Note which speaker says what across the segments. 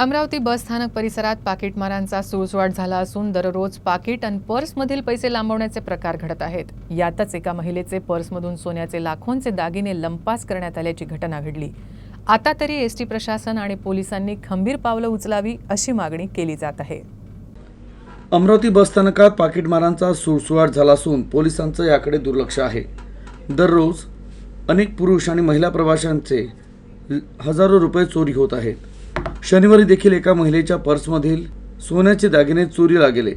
Speaker 1: अमरावती बस स्थानक परिसरात पाकिटमारांचा सुळसुळाट झाला असून दररोज पाकिट आणि पर्समधील पैसे लांबवण्याचे प्रकार घडत आहेत. यातच एका महिलेचे पर्समधून सोन्याचे लाखोंचे दागिने लंपास करण्यात आल्याची घटना घडली. आता तरी एस टी प्रशासन आणि पोलिसांनी खंबीर पावलं उचलावी अशी मागणी केली जात आहे.
Speaker 2: अमरावती बसस्थानकात पाकिटमारांचा सुळसुळाट झाला असून पोलिसांचं याकडे दुर्लक्ष आहे. दररोज अनेक पुरुष आणि महिला प्रवाशांचे हजारो रुपये चोरी होत आहेत. शनिवारी देखील एका महिलेच्या पर्समधील सोन्याचे दागिने चोरीला गेले.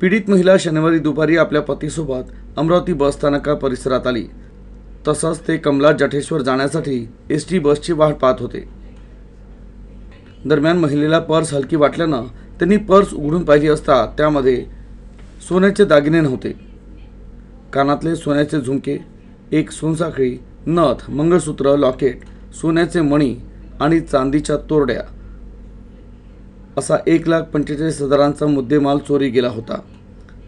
Speaker 2: पीडित महिला शनिवारी दुपारी आपल्या पतीसोबत अमरावती बसस्थानका परिसरात आली. तसंच ते कमला जठेश्वर जाण्यासाठी एस टी बसची वाट पाहत होते. दरम्यान महिलेला पर्स हलकी वाटल्यानं त्यांनी पर्स उघडून पाहिली असता त्यामध्ये सोन्याचे दागिने नव्हते. कानातले सोन्याचे झुमके एक सोनसाखळी नथ मंगळसूत्र लॉकेट सोन्याचे मणी आणि चांदीच्या तोरड्या असा एक लाख पंचेचाळीस हजारांचा मुद्देमाल चोरी गेला होता.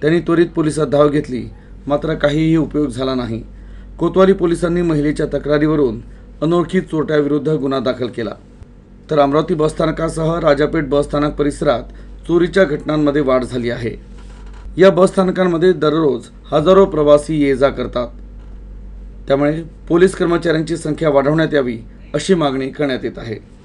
Speaker 2: त्यांनी त्वरित पोलिसात धाव घेतली मात्र काहीही उपयोग झाला नाही. कोतवाली पोलिसांनी महिलेच्या तक्रारीवरून अनोळखी चोरट्याविरुद्ध गुन्हा दाखल केला. तर अमरावती बसस्थानकासह राजापेठ बसस्थानक परिसरात चोरीच्या घटनांमध्ये वाढ झाली आहे. या बसस्थानकांमध्ये दररोज हजारो प्रवासी ये जा करतात. त्यामुळे पोलीस कर्मचाऱ्यांची संख्या वाढवण्यात यावी अशी मागणी करण्यात येत आहे.